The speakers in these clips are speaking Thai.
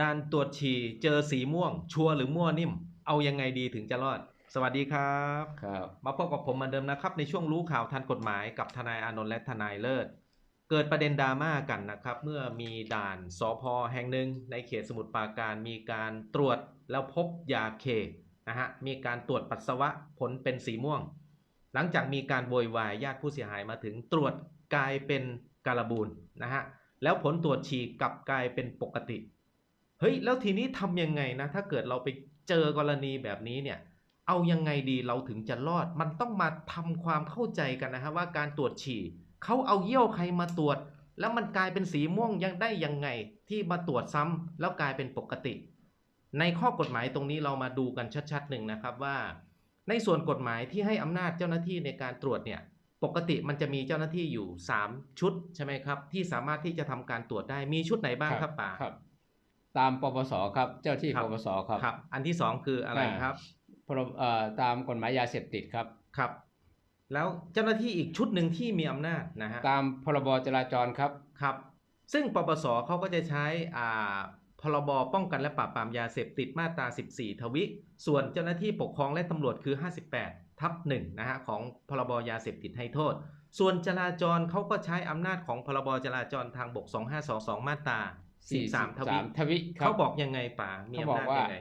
ด่านตรวจฉี่เจอสีม่วง ชัวร์หรือมั่วนิ่ม เอายังไงดีถึงจะรอด สวัสดีครับ ครับ มาพบกับผมเหมือนเดิมนะครับ ในช่วงรู้ข่าวทันกฎหมายกับทนายอานนท์และทนายเลิศ เกิดประเด็นดราม่ากันนะครับ เมื่อมีด่านสอพอแห่งหนึ่งในเขตสมุทรปราการมีการตรวจแล้วพบยาเคนะฮะมีการตรวจปัสสาวะผลเป็นสีม่วง หลังจากมีการโวยวายญาติผู้เสียหายมาถึงตรวจกลายเป็นการบูนนะฮะแล้วผลตรวจฉี่กลับกลายเป็นปกติเฮ้ยแล้วทีนี้ทำยังไงนะ ถ้าเกิดเราไปเจอกรณีแบบนี้เนี่ย เอายังไงดีเราถึงจะรอด มันต้องมาทำความเข้าใจกันนะฮะว่าการตรวจฉี่เขาเอาเยี่ยวใครมาตรวจ แล้วมันกลายเป็นสีม่วงยังได้ยังไง ที่มาตรวจซ้ำแล้วกลายเป็นปกติ ในข้อกฎหมายตรงนี้เรามาดูกันชัดๆหนึ่งนะครับว่า ในส่วนกฎหมายที่ให้อำนาจเจ้าหน้าที่ในการตรวจเนี่ยปกติมันจะมีเจ้าหน้าที่อยู่ 3 ชุดใช่ไหมครับที่สามารถที่จะทำการตรวจได้มีชุดไหนบ้างครับป่าครับ ตามปปสครับ เจ้าที่ครับปปสครับครับ อันที่สองคืออะไรอ่าครับพรบเอ่อตามกฎหมายยาเสพติดครับครับ แล้วเจ้าหน้าที่อีกชุดหนึ่งที่มีอำนาจนะฮะตามพรบจราจรครับครับ ซึ่งปปสเขาก็จะใช้อ่าพรบป้องกันและปราบปรามยาเสพติดมาตรา 14 ทวิ ส่วนเจ้าหน้าที่ปกครองและตำรวจคือ 58 ทับ1นะฮะของพรบยาเสพติดให้โทษ ส่วนจราจรเขาก็ใช้อำนาจของพรบจราจรทางบก 2522 มาตรา 43ทวิทวิครัเขาบอกยังไงป่ามีอำนาจยังไง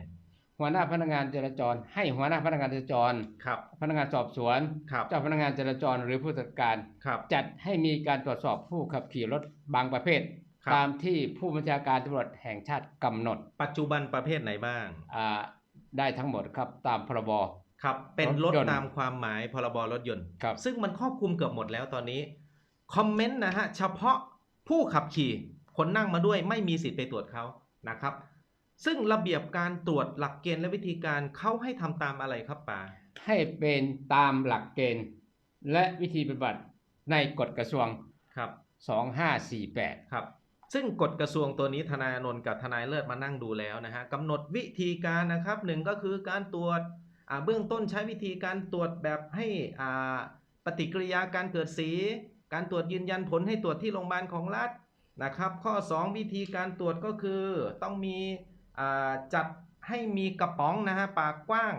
หัวหน้าพนักงานจราจร ให้หัวหน้าพนักงานจราจรครับ พนักงานสอบสวนครับเจ้าพนักงานจราจรหรือผู้จัดการครับ จัดให้มีการตรวจสอบผู้ขับขี่รถบางประเภทครับตามที่ผู้บัญชาการตำรวจแห่งชาติกำหนด ปัจจุบันประเภทไหนบ้างอ่าได้ทั้งหมดครับตามพรบครับเป็นรรถถยนต์ตามความหมายพรบรถยนต์ครับซึ่งมันครอบคลุมเกือบหมดแล้วตอนนี้คอมเมนต์นะฮะเฉพาะผู้ขับขี่ คนนั่งมาด้วยไม่มีสิทธิ์ไปตรวจเขานะครับ ซึ่งระเบียบการตรวจหลักเกณฑ์และวิธีการเขาให้ทำตามอะไรครับป๋าให้เป็นตามหลักเกณฑ์ และวิธีปฏิบัติในกฎกระทรวงครับ2548ครับซึ่งกฎกระทรวงตัวนี้ทนายอานนท์กับทนายเลิศมานั่งดูแล้วนะฮะกำหนดวิธีการนะครับหนึ่งก็คือการตรวจอ่าเบื้องต้นใช้วิธีการตรวจแบบให้อ่าปฏิกิริยาการเกิดสี การตรวจยืนยันผลให้ตรวจที่โรงพยาบาลของรัฐ นะครับ ข้อ 2 วิธีการตรวจก็คือต้องมีจัดให้มีกระป๋องนะฮะปากกว้าง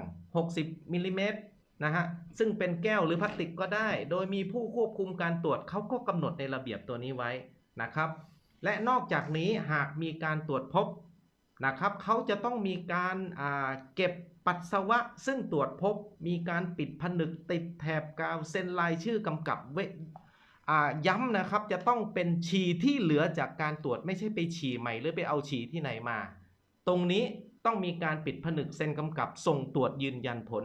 60มิลลิเมตรนะฮะซึ่งเป็นแก้วหรือพลาสติกก็ได้ โดยมีผู้ควบคุมการตรวจเขาก็กำหนดในระเบียบตัวนี้ไว้นะครับ และนอกจากนี้หากมีการตรวจพบนะครับเขาจะต้องมีการาเก็บปัสสาวะ ซึ่งตรวจพบมีการปิดผนึกติดแถบกาวเซ็นลายชื่อกำกับเว อ่าย้ำนะครับจะต้องเป็นฉี่ที่เหลือจากการตรวจไม่ใช่ไปฉี่ใหม่ หรือไปเอาฉี่ที่ไหนมา ตรงนี้ต้องมีการปิดผนึกเซ็นกำกับส่งตรวจยืนยันผล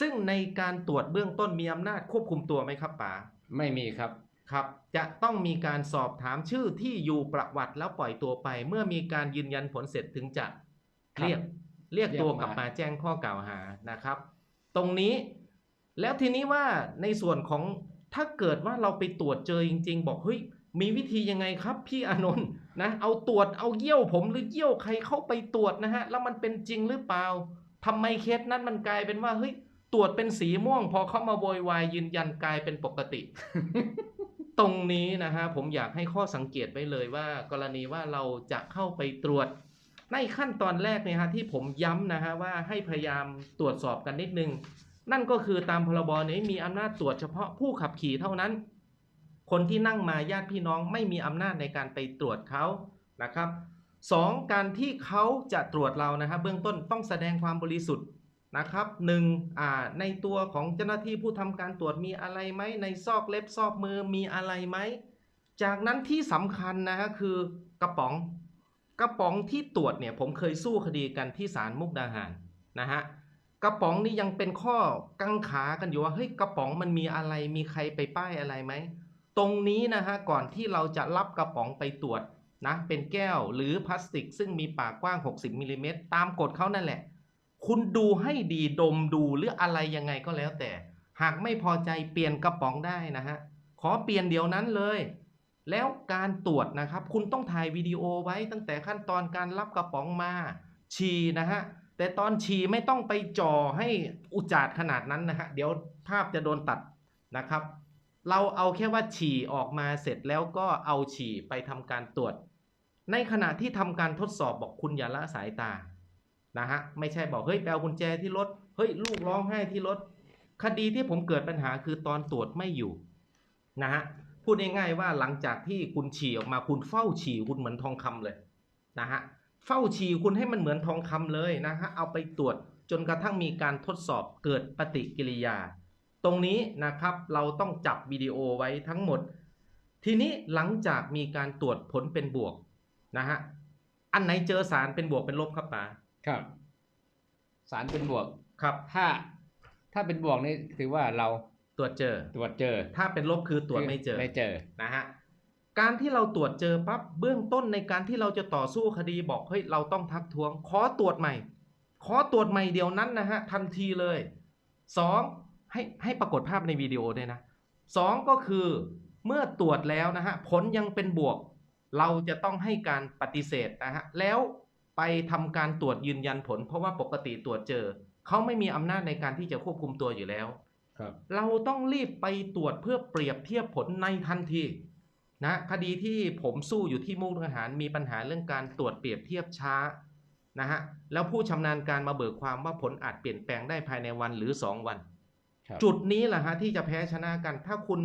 ซึ่งในการตรวจเบื้องต้นมีอำนาจควบคุมตัวไหมครับป๋าไม่มีครับครับจะต้องมีการสอบถามชื่อที่อยู่ประวัติแล้วปล่อยตัวไป เมื่อมีการยืนยันผลเสร็จถึงจะครับเรียกเรียกตัวเรียกมากลับมาแจ้งข้อกล่าวหานะครับ ตรงนี้แล้วทีนี้ว่าในส่วนของ ถ้าเกิดว่าเราไปตรวจเจอจริง ๆ บอกเฮ้ยมีวิธียังไงครับพี่อานนท์นะเอาตรวจเอาเยี่ยวผมหรือเยี่ยวใครเข้าไปตรวจนะฮะแล้วมันเป็นจริงหรือเปล่าทำไมเคสนั้นมันกลายเป็นว่าเฮ้ยตรวจเป็นสีม่วง พอเข้ามาโวยวายยืนยันกลายเป็นปกติ ตรงนี้นะฮะผมอยากให้ข้อสังเกตไว้เลยว่า กรณีว่าเราจะเข้าไปตรวจ ในขั้นตอนแรกเนี่ยฮะที่ผมย้ำนะฮะว่าให้พยายามตรวจสอบกันนิดนึง นั่นก็คือตามพรบนี้มีอำนาจตรวจเฉพาะผู้ขับขี่เท่านั้น คนที่นั่งมาญาติพี่น้องไม่มีอำนาจในการไปตรวจเขานะครับสองการที่เขาจะตรวจเรานะฮะเบื้องต้นต้องแสดงความบริสุทธิ์นะครับหนึ่งในตัวของเจ้าหน้าที่ผู้ทำการตรวจมีอะไรไหมในซอกเล็บซอกมือมีอะไรไหมจากนั้นที่สำคัญนะฮะคือกระป๋องกระป๋องที่ตรวจเนี่ยผมเคยสู้คดีกันที่ศาลมุกดาหารนะฮะ กระป๋องนี่ยังเป็นข้อกังขากันอยู่ว่าเฮ้ยกระป๋องมันมีอะไรมีใครไปป้ายอะไรไหมตรงนี้นะฮะก่อนที่เราจะรับกระป๋องไปตรวจนะเป็นแก้วหรือพลาสติก ซึ่งมีปากกว้าง 60มิลลิเมตรตามกฎเขานั่นแหละ คุณดูให้ดีดมดูหรืออะไรยังไงก็แล้วแต่ หากไม่พอใจเปลี่ยนกระป๋องได้นะฮะขอเปลี่ยนเดี๋ยวนั้นเลย แล้วการตรวจนะครับ คุณต้องถ่ายวิดีโอไว้ตั้งแต่ขั้นตอนการรับกระป๋องมาฉี่นะฮะ แต่ตอนฉี่ไม่ต้องไปจ่อให้อุจจาดขนาดนั้นนะฮะเดี๋ยวภาพจะโดนตัดนะครับ เราเอาแค่ว่าฉี่ออกมาเสร็จแล้วก็เอาฉี่ไปทำการตรวจ ในขณะที่ทำการทดสอบบอกคุณอย่าละสายตานะฮะไม่ใช่บอกเฮ้ยแปลกุญแจที่รถเฮ้ยลูกร้องไห้ที่รถคดีที่ผมเกิดปัญหาคือตอนตรวจไม่อยู่นะฮะพูดง่ายๆว่าหลังจากที่คุณฉี่ออกมาคุณเฝ้าฉี่คุณเหมือนทองคำเลยนะฮะ เฝ้าฉี่คุณให้มันเหมือนทองคำเลยนะฮะเอาไปตรวจจนกระทั่งมีการทดสอบเกิดปฏิกิริยา ตรงนี้นะครับเราต้องจับวิดีโอไว้ทั้งหมด ทีนี้หลังจากมีการตรวจผลเป็นบวกนะฮะอันไหนเจอสารเป็นบวกเป็นลบครับป๋าครับ สารเป็นบวกครับ ถ้าถ้าเป็นบวกนี่ถือว่าเราตรวจเจอ ตรวจเจอ ถ้าเป็นลบคือตรวจไม่เจอไม่เจอนะฮะ การที่เราตรวจเจอปั๊บเบื้องต้นในการที่เราจะต่อสู้คดีบอกเฮ้ยเราต้องทักท้วง ขอตรวจใหม่ ขอตรวจใหม่เดียวนั้นนะฮะทันทีเลยสองให้ให้ปรากฏภาพในวิดีโอด้วยนะสองก็คือเมื่อตรวจแล้วนะฮะผลยังเป็นบวก เราจะต้องให้การปฏิเสธนะฮะแล้วไปทำการตรวจยืนยันผล เพราะว่าปกติตรวจเจอเขาไม่มีอำนาจในการที่จะควบคุมตัวอยู่แล้วครับเราต้องรีบไปตรวจเพื่อเปรียบเทียบผลในทันที นะคดีที่ผมสู้อยู่ที่มุกดาหารมีปัญหาเรื่องการตรวจเปรียบเทียบช้านะฮะแล้วผู้ชำนาญการมาเบิกความว่าผลอาจเปลี่ยนแปลงได้ภายในวันหรือ 2 วันครับจุดนี้แหละฮะที่จะแพ้ชนะกัน ถ้าคุณ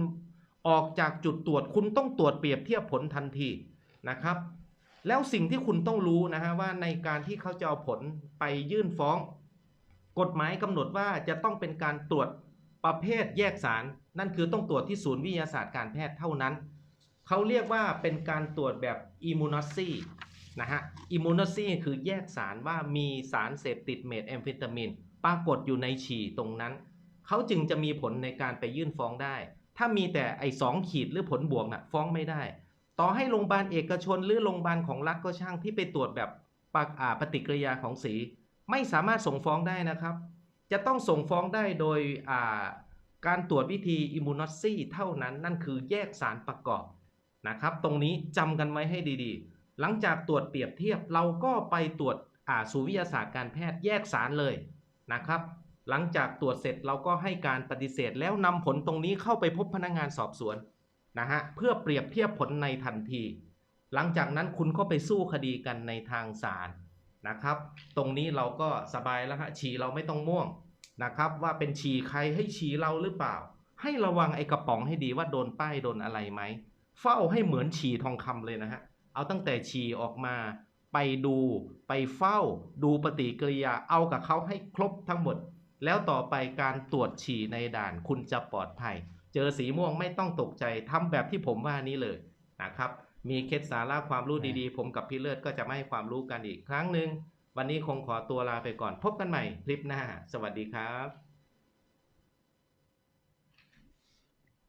ออกจากจุดตรวจคุณต้องตรวจเปรียบเทียบผลทันทีนะครับ แล้วสิ่งที่คุณต้องรู้นะฮะว่าในการที่เขาจะเอาผลไปยื่นฟ้อง กฎหมายกำหนดว่าจะต้องเป็นการตรวจประเภทแยกสาร นั่นคือต้องตรวจที่ศูนย์วิทยาศาสตร์การแพทย์เท่านั้น เขาเรียกว่าเป็นการตรวจแบบอิมมูนซีนะฮะอิมมูนซีคือแยกสารว่ามีสารเสพติดเมทแอมเฟตามินปรากฏอยู่ในฉี่ตรงนั้น เขาจึงจะมีผลในการไปยื่นฟ้องได้ ถ้ามีแต่ไอ้สองขีดหรือผลบวกน่ะฟ้องไม่ได้ ต่อให้โรงพยาบาลเอกชนหรือโรงพยาบาลของรัฐก็ช่างที่ไปตรวจแบบปากอ่าปฏิกิริยาของสี ไม่สามารถส่งฟ้องได้นะครับ จะต้องส่งฟ้องได้โดยการตรวจวิธีอิมมูนซีเท่านั้นนั่นคือแยกสารประกอบ นะครับ ตรงนี้จำกันไว้ให้ดีๆ หลังจากตรวจเปรียบเทียบเราก็ไปตรวจอ่าศูวิทยาศาสตร์การแพทย์แยกสารเลยนะครับ หลังจากตรวจเสร็จเราก็ให้การปฏิเสธแล้วนำผลตรงนี้เข้าไปพบพนักงานสอบสวนนะฮะเพื่อเปรียบเทียบผลในทันที หลังจากนั้นคุณก็ไปสู้คดีกันในทางศาลนะครับ ตรงนี้เราก็สบายแล้วฮะฉี่เราไม่ต้องม่วงนะครับว่าเป็นฉี่ใครให้ฉี่เราหรือเปล่า ให้ระวังไอ้กระป๋องให้ดีว่าโดนป้ายโดนอะไรไหม เฝ้าให้เหมือนฉี่ทองคำเลยนะฮะ เอาตั้งแต่ฉี่ออกมาไปดูไปเฝ้าดูปฏิกิริยาเอากับเขาให้ครบทั้งหมด แล้วต่อไปการตรวจฉี่ในด่านคุณจะปลอดภัย เจอสีม่วงไม่ต้องตกใจทำแบบที่ผมว่านี้เลยนะครับ มีเคล็ดสาระความรู้ดีๆ ผมกับพี่เลิศก็จะมาให้ความรู้กันอีกครั้งหนึ่งวันนี้คงขอตัวลาไปก่อนพบกันใหม่คลิปหน้า สวัสดีครับ